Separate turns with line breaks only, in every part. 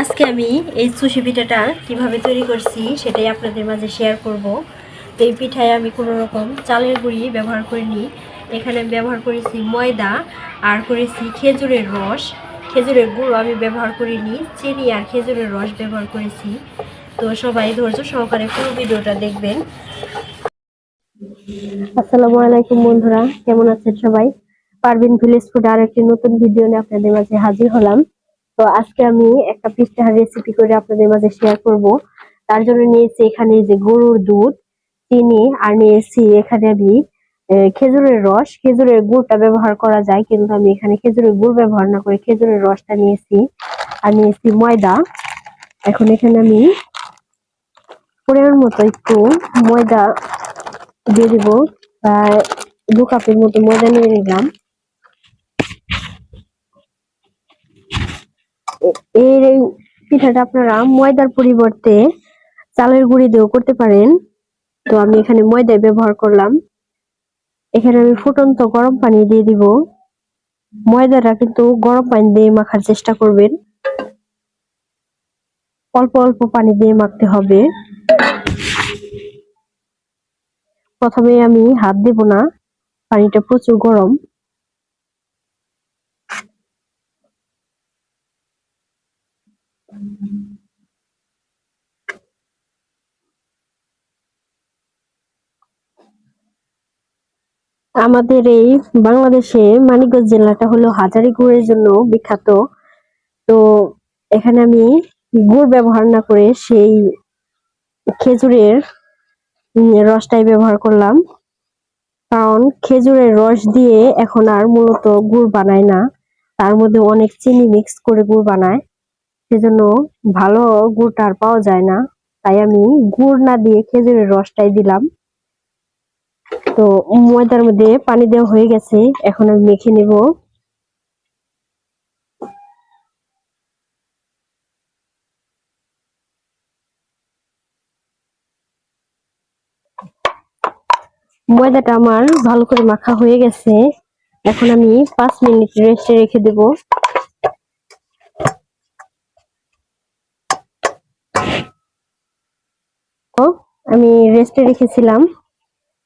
আজকে আমি এই সুশি পিঠাটা কীভাবে তৈরি করছি সেটাই আপনাদের মাঝে শেয়ার করব। তো এই পিঠায় আমি কোনো রকম চালের গুঁড়ি ব্যবহার করিনি। এখানে ব্যবহার করেছি ময়দা আর করেছি খেজুরের রস। খেজুরের গুঁড়ো আমি ব্যবহার করিনি, চিনি আর খেজুরের রস ব্যবহার করেছি। তো সবাই ধৈর্য সহকারে পুরো ভিডিওটা দেখবেন। আসসালামু আলাইকুম বন্ধুরা, কেমন আছেন সবাই? পারভিন ভিলেজ ফুড আর একটি নতুন ভিডিও নিয়ে আপনাদের মাঝে হাজির হলাম। তো আজকে আমি একটা পিঠার রেসিপি করে আপনাদের মাঝে শেয়ার করব। তার জন্য নিয়েছি এখানে যে গরুর দুধ, চিনি, আর নিয়েছি এখানে আমি খেজুরের রস। খেজুরের গুড়টা ব্যবহার করা যায়, কিন্তু আমি এখানে খেজুরের গুড় ব্যবহার না করে খেজুরের রসটা নিয়েছি। আর নিয়েছি ময়দা। এখন এখানে আমি পরিমাণ মতো একটু ময়দা দিয়ে দিব। প্রায় দু কাপের মতো ময়দা নিয়ে নিলাম। এর এই পিঠাটা আপনারা ময়দার পরিবর্তে চালের গুঁড়ি দিয়েও করতে পারেন। তো আমি এখানে ময়দা ব্যবহার করলাম। এখানে আমি ফুটন্ত গরম পানি দিয়ে দিব। ময়দাটা কিন্তু গরম পানি দিয়ে মাখার চেষ্টা করবেন। অল্প অল্প পানি দিয়ে মাখতে হবে। প্রথমে আমি হাত দেব না। পানিটা প্রচুর গরম। আমাদের এই বাংলাদেশে মানিকগঞ্জ জেলাটা হলো হাজারি গুড়ের জন্য বিখ্যাত। তো এখানে আমি গুড় ব্যবহার না করে সেই খেজুরের রসটাই ব্যবহার করলাম। কারণ খেজুরের রস দিয়ে এখন আর মূলত গুড় বানায় না। তার মধ্যে অনেক চিনি মিক্স করে গুড় বানায়। সেজন্য ভালো গুড়টা আর পাওয়া যায় না। তাই আমি গুড় না দিয়ে খেজুরের রসটাই দিলাম। তো ময়দার মধ্যে পানি দেওয়া হয়ে গেছে। এখন আমি মেখে নেব। ময়দাটা আমার ভালো করে মাখা হয়ে গেছে। এখন আমি পাঁচ মিনিট রেস্টে রেখে দেব তো আমি রেস্টে রেখেছিলাম।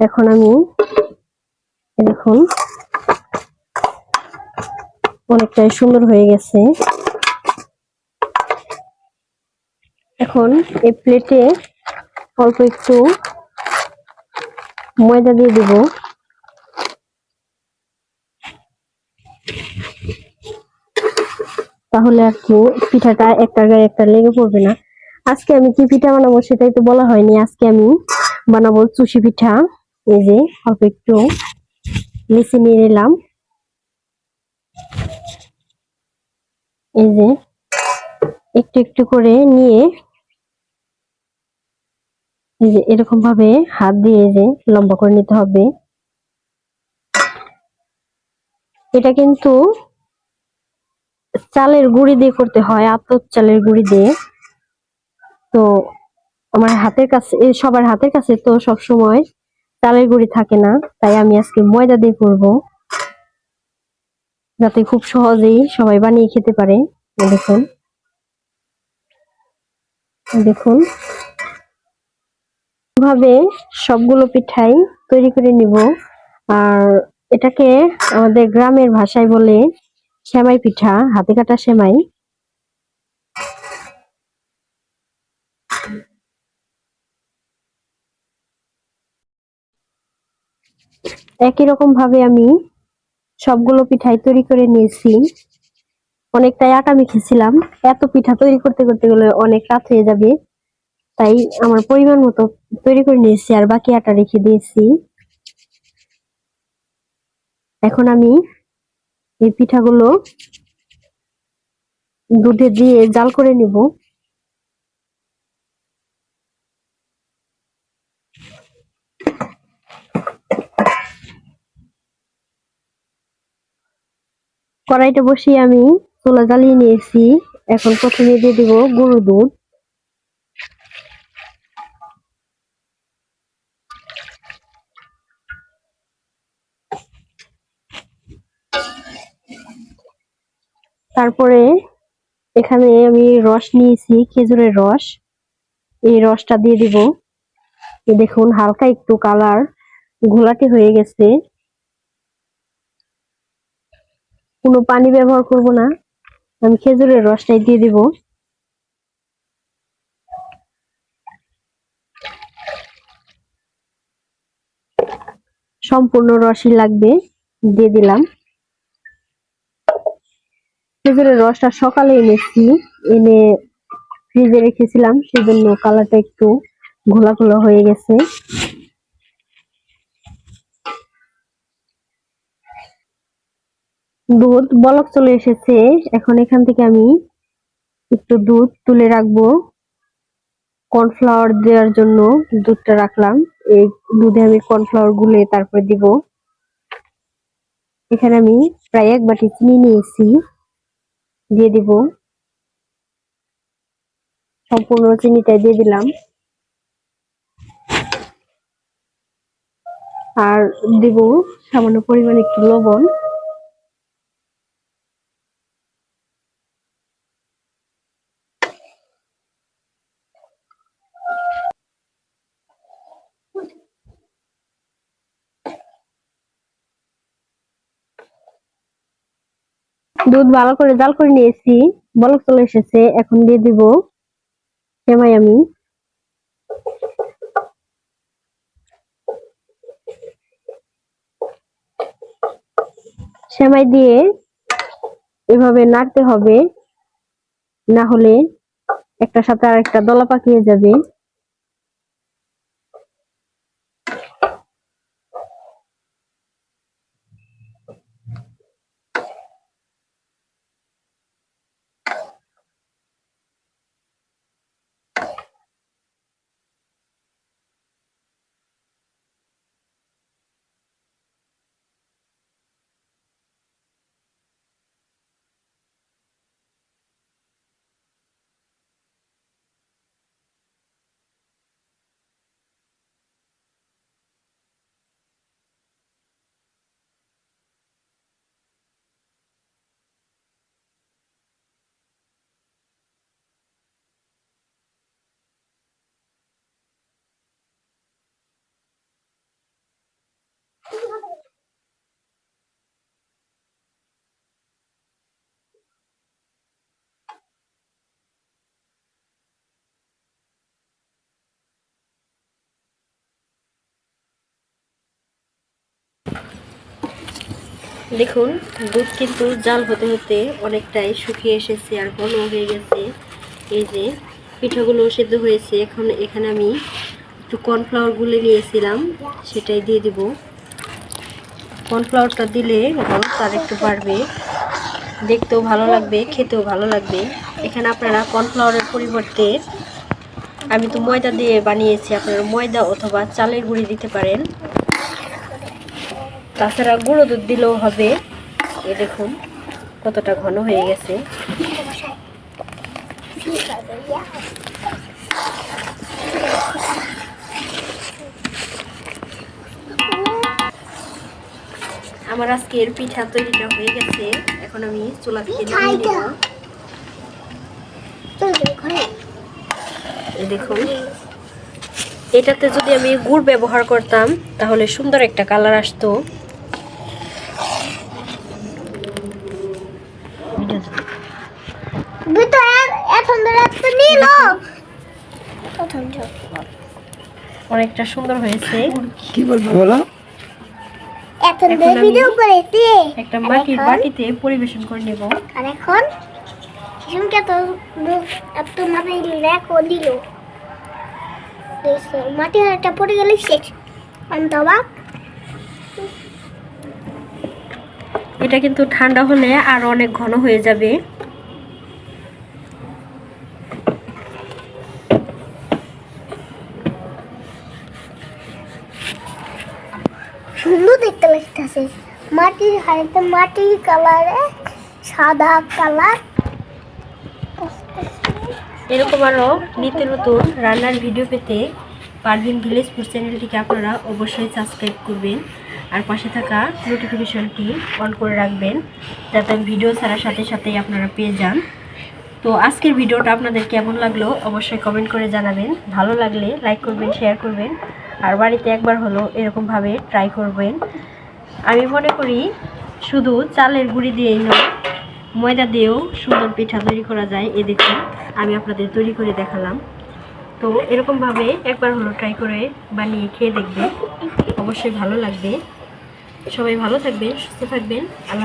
এখন আমি দেখুন অনেকটাই সুন্দর হয়ে গেছে। এখন এই প্লেটে অল্প একটু ময়দা দিয়ে দেব। তাহলে আর কি পিঠাটা একটা গায়ে একটা লেগে পড়বে না। আজকে আমি কি পিঠা বানাবো সেটাই তো বলা হয়নি। আজকে আমি বানাবো চুষি পিঠা। এই যে, অল্প একটু লিচি নিয়ে নিলাম। এই যে, একটু একটু করে নিয়ে এই যে, এরকম ভাবে হাত দিয়ে যে লম্বা করে নিতে হবে। এটা কিন্তু চালের গুঁড়ি দিয়ে করতে হয়, আতপ চালের গুঁড়ি দিয়ে। তো আমার হাতের কাছে সবার হাতের কাছে তো সব সময় চালের গুঁড়ি থাকে না, তাই আমি আজকে ময়দা দিয়ে করব। যাতে খুব সহজেই সবাই বানিয়ে খেতে পারে। দেখুন। দেখুন। ভাবে সবগুলো পিঠাই তৈরি করে নিব। আর এটাকে আমাদের গ্রামের ভাষায় বলে সেমাই পিঠা, হাতে কাটা সেমাই। একই রকম ভাবে আমি সবগুলো পিঠাই তৈরি করে নিয়েছি। অনেকটাই আটা মেখেছিলাম। এত পিঠা তৈরি করতে করতে গেলে অনেক রাত হয়ে যাবে। তাই আমার পরিমাণ মতো তৈরি করে নিয়েছি আর বাকি আটা রেখে দিয়েছি। এখন আমি এই পিঠাগুলো দুধে দিয়ে জাল করে নিব। কড়াইটা বসিয়ে আমি চুলা জ্বালিয়ে নিয়েছি। এখন প্রথমে দিয়ে দিব গরু দুধ। তারপরে এখানে আমি রস নিয়েছি, খেজুরের রস। এই রসটা দিয়ে দিব। দেখুন, হালকা একটু কালার, ঘোলাটে হয়ে গেছে। কোনো পানি ব্যবহার করব না। আমি খেজুরের রসটাই দিয়ে দিব। সম্পূর্ণ রসই লাগবে, দিয়ে দিলাম। খেজুরের রসটা সকালে এনেছি, এনে ফ্রিজে রেখেছিলাম, সেজন্য কালারটা একটু ঘোলা ঘোলা হয়ে গেছে। দুধ, বলক চলে এসেছে। এখন এখান থেকে আমি একটু দুধ তুলে রাখব। কর্নফ্লাওয়ার দেওয়ার জন্য দুধটা রাখলাম। এই দুধে আমি কর্নফ্লাওয়ার গুলে তারপরে দিব। এখানে আমি প্রায় এক বাটি চিনি নিয়েছি। দিয়ে দিব। সম্পূর্ণ চিনিটা দিয়ে দিলাম। আর দিব সামান্য পরিমাণ একটু লবণ। দুধ ভালো করে জাল করে নিয়েছি। বলক চলে এসেছে, এখন দিয়ে দিব সেমাই আমি। সেমাই দিয়ে এভাবে নাড়তে হবে, না হলে একটা সাথে আর একটা দলা পাকিয়ে যাবে। দেখুন, দুধ কিন্তু জাল হতে হতে অনেকটাই শুকিয়ে এসেছে আর ঘন হয়ে গেছে। এই যে পিঠাগুলো সেদ্ধ হয়েছে, এখন এখানে আমি একটু কর্নফ্লাওয়ার গুলে নিয়েছিলাম, সেটাই দিয়ে দিব। কর্নফ্লাওয়ারটা দিলে আর একটু বাড়বে। দেখতেও ভালো লাগবে, খেতেও ভালো লাগবে। এখানে আপনারা কর্নফ্লাওয়ারের পরিবর্তে আমি তো ময়দা দিয়ে বানিয়েছি, আপনারা ময়দা অথবা চালের গুঁড়ি দিতে পারেন। তাছাড়া গুঁড়ো দুধ দিলেও হবে। এ দেখুন, কতটা ঘন হয়ে গেছে। আমার আজকের পিঠা তৈরিটা হয়ে গেছে। এখন আমি চুলা থেকে দেখুন, এটাতে যদি আমি গুড় ব্যবহার করতাম, তাহলে সুন্দর একটা কালার আসতো। অনেকটা সুন্দর হয়েছে।
কি বলব বলো?
এখন ভিডিও করেছি।
একটা মাটির? বাটিতে পরিবেশন করে নেব।
আর এখন? শিশুকে তো এত মাথায় রেখো দিল। মাটি হাড়টা পড়ে গেলে শেষ আমি অন্তবাক
এটা কিন্তু ঠান্ডা হলে আর অনেক ঘন হয়ে যাবে
সুন্দর লাগতেছে মাটির হাড়িতে মাটির কালারে সাদা কালার
এরকম আরও নিত্য নতুন রান্নার ভিডিও পেতে পারভিন ভিলেজ ফুড চ্যানেলটিকে আপনারা অবশ্যই সাবস্ক্রাইব করবেন। আর পাশে থাকা নোটিফিকেশনটি অন করে রাখবেন, যাতে ভিডিও ছাড়ার সাথে সাথেই আপনারা পেয়ে যান। তো আজকের ভিডিওটা আপনাদের কেমন লাগল অবশ্যই কমেন্ট করে জানাবেন। ভালো লাগলে লাইক করবেন শেয়ার করবেন। আর বাড়িতে একবার হলো এরকমভাবে ট্রাই করবেন। আমি মনে করি শুধু চালের গুঁড়ি দিয়েই নয়, ময়দা দিয়েও সুন্দর পিঠা তৈরি করা যায় এ দেখুন, আমি আপনাদের তৈরি করে দেখালাম। তো এরকমভাবে একবার হলো ট্রাই করে বানিয়ে খেয়ে দেখবে অবশ্যই ভালো লাগবে। সবাই ভালো থাকবেন, সুস্থ থাকবেন, আল্লাহ